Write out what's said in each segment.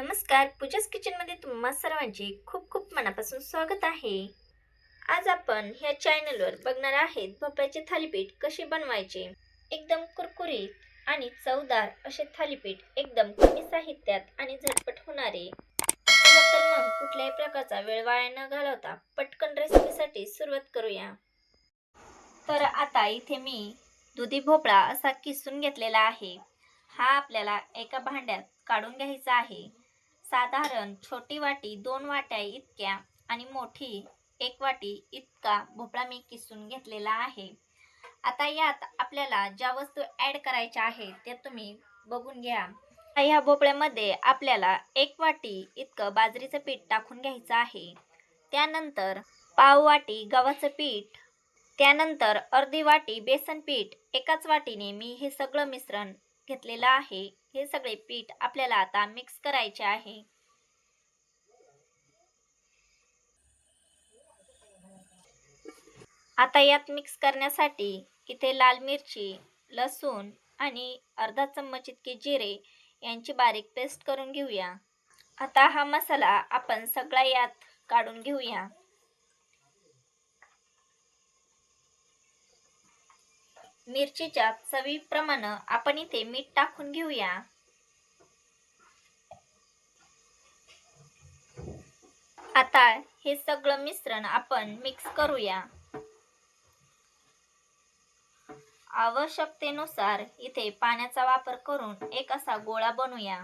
नमस्कार. पूजाच किचनमध्ये तुम्हा सर्वांचे खूप खूप मनापासून स्वागत आहे. आज आपण ह्या चॅनलवर बघणार आहेत भोपळ्याचे थालीपीठ कसे बनवायचे. एकदम कुरकुरीत आणि चवदार असे थालीपीठ एकदम कमी साहित्यात आणि झटपट होणारे. तर मग कुठल्याही प्रकारचा वेळ वाया न घालवता पटकन रेसिपीसाठी सुरुवात करूया. तर आता इथे मी दुधी भोपळा असा किसून घेतलेला आहे. हा आपल्याला एका भांड्यात काढून घ्यायचा आहे. साधारण छोटी वाटी दोन वाट्या इतक्या आणि मोठी एक वाटी इतका भोपळा मी किसून घेतलेला आहे. आता यात आपल्याला ज्या वस्तू ॲड करायच्या आहेत त्या तुम्ही बघून घ्या. ह्या भोपळ्यामध्ये आपल्याला एक वाटी इतकं बाजरीचं पीठ टाकून घ्यायचं आहे. त्यानंतर पाव वाटी गव्हाचं पीठ त्यानंतर अर्धी वाटी बेसन पीठ एकाच वाटीने मी हे सगळं मिश्रण घेतलेलं आहे. हे सगळे पीठ आपल्याला आता मिक्स करायचे आहे. आता यात मिक्स करण्यासाठी इथे लाल मिरची लसूण आणि अर्धा चम्मच इतके जिरे यांची बारीक पेस्ट करून घेऊया. आता हा मसाला आपण सगळा यात काढून घेऊया. मिरचीच्या चवीप्रमाणे आपण इथे मीठ टाकून घेऊया. आता हे सगळं मिश्रण आपण मिक्स करूया. आवश्यकतेनुसार इथे पाण्याचा वापर करून एक असा गोळा बनवूया.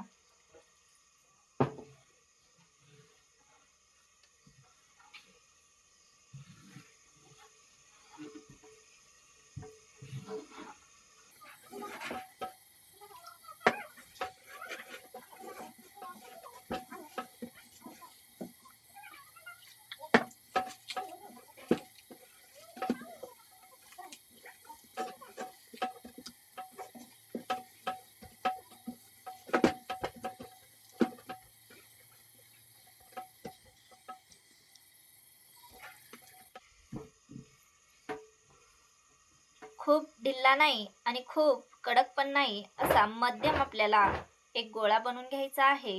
खूप ढिल्ला नाही आणि खूप कडक पण नाही असा मध्यम आपल्याला एक गोळा बनवून घ्यायचा आहे.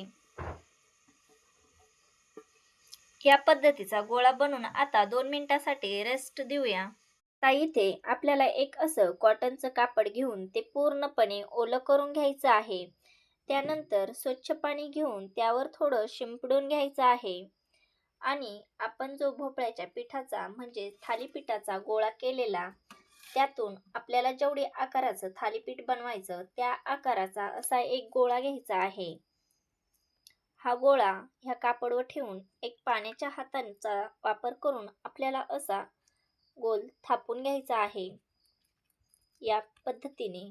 या पद्धतीचा गोळा बनवून आता दोन मिनिटासाठी रेस्ट देऊया. आता इथे आपल्याला एक असं कॉटनचं कापड घेऊन ते पूर्णपणे ओलं करून घ्यायचं आहे. त्यानंतर स्वच्छ पाणी घेऊन त्यावर थोडं शिंपडून घ्यायचं आहे. आणि आपण जो भोपळ्याच्या पिठाचा म्हणजे थालीपीठाचा गोळा केलेला त्यातून आपल्याला जेवढे आकाराचं थालीपीठ बनवायचं त्या आकाराचा असा एक गोळा घ्यायचा आहे. हा गोळा ह्या कापडवर ठेवून एक पाण्याच्या हातांचा वापर करून आपल्याला असा गोल थापून घ्यायचा आहे. या पद्धतीने.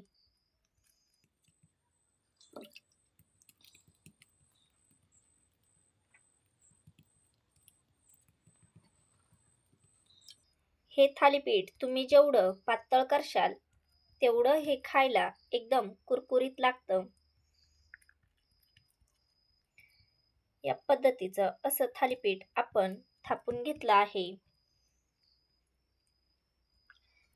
हे थालीपीठ तुम्ही जेवढं पातळ करशाल तेवढं हे खायला एकदम कुरकुरीत लागतं. या पद्धतीचं असं थालीपीठ आपण थापून घेतलं आहे.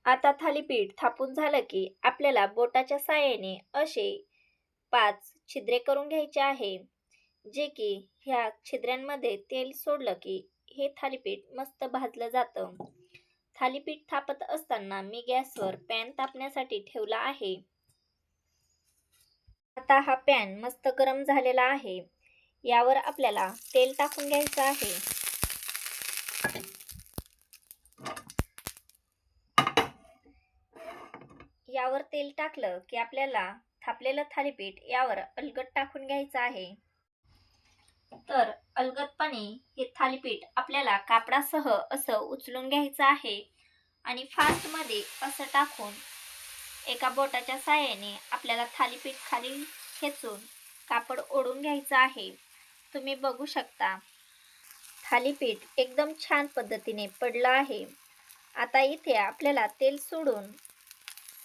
आता थालीपीठ थापून झालं की आपल्याला बोटाच्या साहाय्याने असे पाच छिद्रे करून घ्यायचे आहे जे की ह्या छिद्र्यांमध्ये तेल सोडलं की हे थालीपीठ मस्त भाजलं जातं. थालीपीठ थापत असताना मी गॅसवर पॅन तापण्यासाठी ठेवला आहे. आता हा पॅन मस्त गरम झालेला आहे. यावर आपल्याला तेल टाकून घ्यायचं आहे. यावर तेल टाकलं की आपल्याला थापलेलं थालीपीठ यावर अलगट टाकून घ्यायचं आहे. तर अलगदपणे हे थालीपीठ आपल्याला कापडासह असं उचलून घ्यायचं आहे आणि फास्टमध्ये असं टाकून एका बोटाच्या साह्याने आपल्याला थालीपीठ खाली खेचून कापड ओढून घ्यायचं आहे. तुम्ही बघू शकता थालीपीठ एकदम छान पद्धतीने पडलं आहे. आता इथे आपल्याला तेल सोडून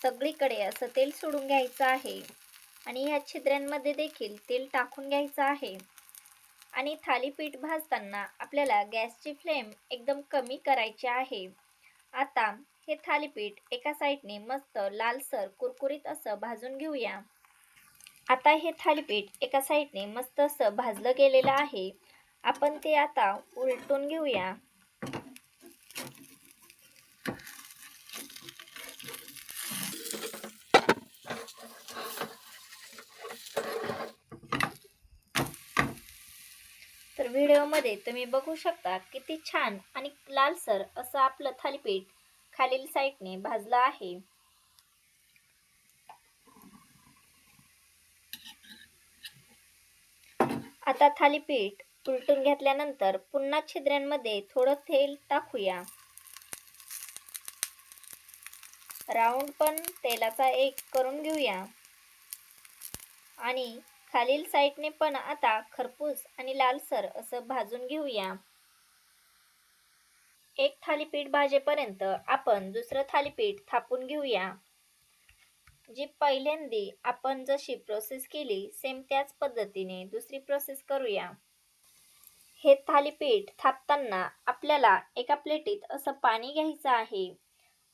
सगळीकडे असं तेल सोडून घ्यायचं आहे आणि ह्या छिद्र्यांमध्ये देखील तेल टाकून घ्यायचं आहे. आणि थालीपीठ भाजताना आपल्याला गॅसची फ्लेम एकदम कमी करायची आहे. आता हे थालीपीठ एका साईडने मस्त लालसर कुरकुरीत असं भाजून घेऊया. आता हे थालीपीठ एका साईडने मस्त असं भाजलं गेलेलं आहे. आपण ते आता उलटून घेऊया तर व्हिडिओमध्ये तुम्ही बघू शकता किती छान आणि लालसर असं आपलं थालीपीठ खालील साईडने भाजलं आहे. आता थालीपीठ उलटून घेतल्यानंतर पुन्हा छिद्रांमध्ये थोडं तेल टाकूया. राऊंड पण तेलाचा एक करून घेऊया. आणि खालील साईडने पण आता खरपूस आणि लालसर असं भाजून घेऊया. एक थालीपीठ भाजेपर्यंत आपण दुसरं थालीपीठ थापून घेऊया. जी पहिल्यांदी आपण जशी प्रोसेस केली सेम त्याच पद्धतीने दुसरी प्रोसेस करूया. हे थालीपीठ थापताना आपल्याला एका प्लेटीत असं पाणी घ्यायचं आहे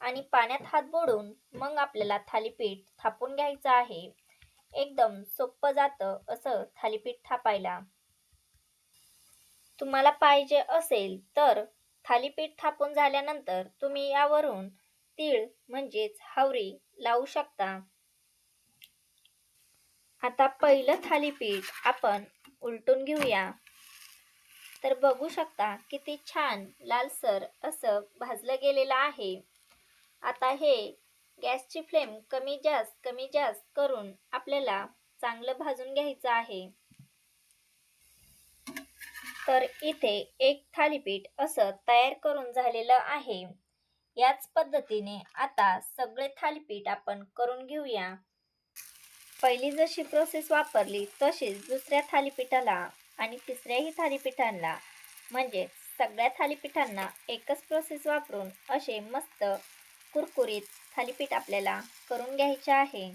आणि पाण्यात हात बोडून मग आपल्याला थालीपीठ थापून घ्यायचं आहे. एकदम सोपं जातं असं थालीपीठ थापायला. तुम्हाला पाहिजे असेल तर थालीपीठ थापून झाल्यानंतर तुम्ही यावरून तीळ म्हणजेच हावरी लावू शकता. आता पहिलं थालीपीठ आपण उलटून घेऊया. तर बघू शकता किती छान लालसर असं भाजलं गेलेलं आहे. आता हे गॅसची फ्लेम कमी जास्त कमी जास्त करून आपल्याला चांगलं भाजून घ्यायचं आहे. तर इथे एक थालीपीठ असं तयार करून झालेलं आहे. याच पद्धतीने आता सगळे थालीपीठ आपण करून घेऊया. पहिली जशी प्रोसेस वापरली तशीच दुसऱ्या थालीपीठाला आणि तिसऱ्याही थालीपीठांना म्हणजे सगळ्या थालीपीठांना एकच प्रोसेस वापरून असे मस्त कुरकुरीत थालीपीठ आपल्याला करून घ्यायचे आहे.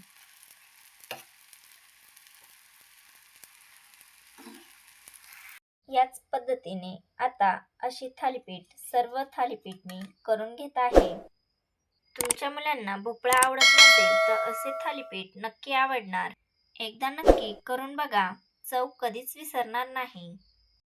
याच पद्धतीने आता अशी थालीपीठ सर्व थालीपीठ मी करून घेत आहे. तुमच्या मुलांना भोपळा आवडत नसेल तर असे थालीपीठ नक्की आवडणार. एकदा नक्की करून बघा. चव कधीच विसरणार नाही.